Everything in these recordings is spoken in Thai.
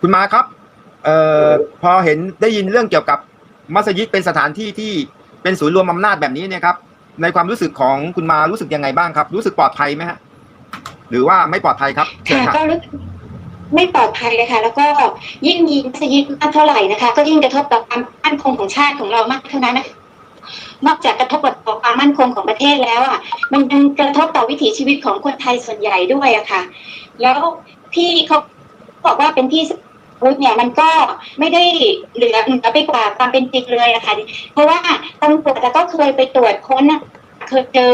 คุณมาครับ เอ่อพอเห็นได้ยินเรื่องเกี่ยวกับมัสยิดเป็นสถานที่ที่เป็นศูนย์รวมอำนาจแบบนี้เนี่ยครับ ในความรู้สึกของคุณมารู้สึกยังไงบ้างครับ รู้สึกปลอดภัยไหมฮะหรือว่าไม่ปลอดภัยครับค่ะก็รู้สึกไม่ปลอดภัยเลยค่ะ แล้วก็ยิ่งยิงมัสยิดมากเท่าไหร่นะคะ ก็ยิ่งกระทบต่อความมั่นคงของชาติของเรามากเท่านั้นนะคะนอกจากกระทบต่อความมั่นคงของประเทศแล้วอะ มันยังกระทบต่อวิถีชีวิตของคนไทยส่วนใหญ่ด้วยอะค่ะ แล้วที่เขาบอกว่าเป็นที่ พุทธเนี่ยมันก็ไม่ได้เหลือเหนือไปกว่าความเป็นจริงเลยอะคะเพราะว่าตำรวจก็เคยไปตรวจค้นเคยเจอ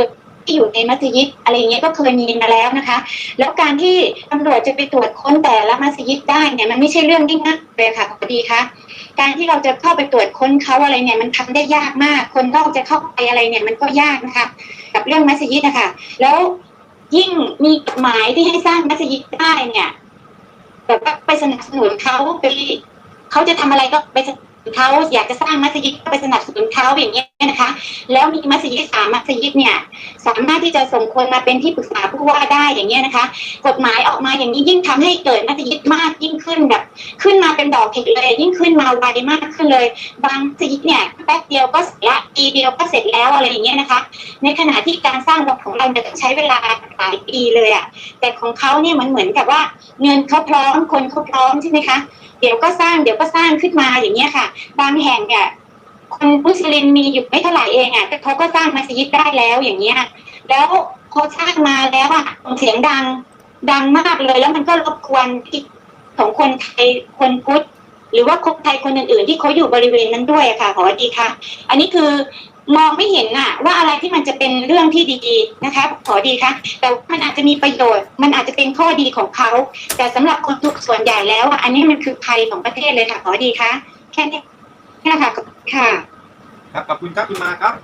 ที่อยู่ในมัสยิดอะไรเงี้ยก็เคยมีมาแล้วนะคะ แล้วการที่ตำรวจจะไปตรวจค้นแต่ละมัสยิดได้เนี่ยมันไม่ใช่เรื่องง่ายๆเลยค่ะพอดีคะการที่เราจะเข้าไปตรวจค้นเขาอะไรเนี่ยมันทำได้ยากมาก คนนอกจะเข้าไปอะไรเนี่ยมันก็ยากนะคะ กับเรื่องมัสยิดนะคะแล้วยิ่งมีกฎหมายที่ให้สร้างมัสยิดได้เนี่ย แบบว่าไปสนับสนุนเขาไปเขาจะทำอะไรก็ไปสนับสนุนเขาอยากจะสร้างมัสยิดก็ไปสนับสนุนเขาอย่างเงี้ย นะคะ แล้วมีมัสยิดสามมัสยิดเนี่ยสามารถที่จะส่งคนมาเป็นที่ปรึกษาผู้ว่าได้อย่างเงี้ยนะคะ กฎหมายออกมาอย่างนี้ยิ่งทำให้เกิดมัสยิดมากยิ่งขึ้นแบบ ขึ้นมาเป็นดอกเห็ดเลย ยิ่งขึ้นมาไวมากขึ้นเลย บางมัสยิดเนี่ยแป๊บเดียวก็เสร็จละปีเดียวก็เสร็จแล้วอะไรอย่างเงี้ยนะคะ ในขณะที่การสร้างวัดของเราเนี่ยใช้เวลาหลายปีเลยอะแต่ของเขาเนี่ยมันเหมือนกับว่าเงินเขาพร้อมคนเขาพร้อมใช่ไหมคะเดี๋ยวก็สร้างเดี๋ยวก็สร้างขึ้นมาอย่างเงี้ยค่ะ บางแห่งเนี่ย มุสลิมมีอยู่ไม่เท่าไหร่เองอะแต่เขาก็สร้างมัสยิดได้แล้วอย่างเงี้ยแล้วพอสร้างมาแล้วอะเสียงดังดังมากเลย แล้วมันก็รบกวนจิตของคนไทยคนพุทธหรือว่าคนไทยคนอื่นๆ ที่เขาอยู่บริเวณนั้นด้วยอะค่ะขอดีค่ะ อันนี้คือมองไม่เห็นอะว่าอะไรที่มันจะเป็นเรื่องที่ดีนะคะขอดีค่ะแต่มันอาจจะมีประโยชน์ มันอาจจะเป็นข้อดีของเขา แต่สำหรับคนทุกส่วนใหญ่แล้วอะอันนี้มันคือภัยของประเทศเลยค่ะขอดีค่ะแค่นี้นะคะค่ะ ครับขอบคุณครับคุณมาครับ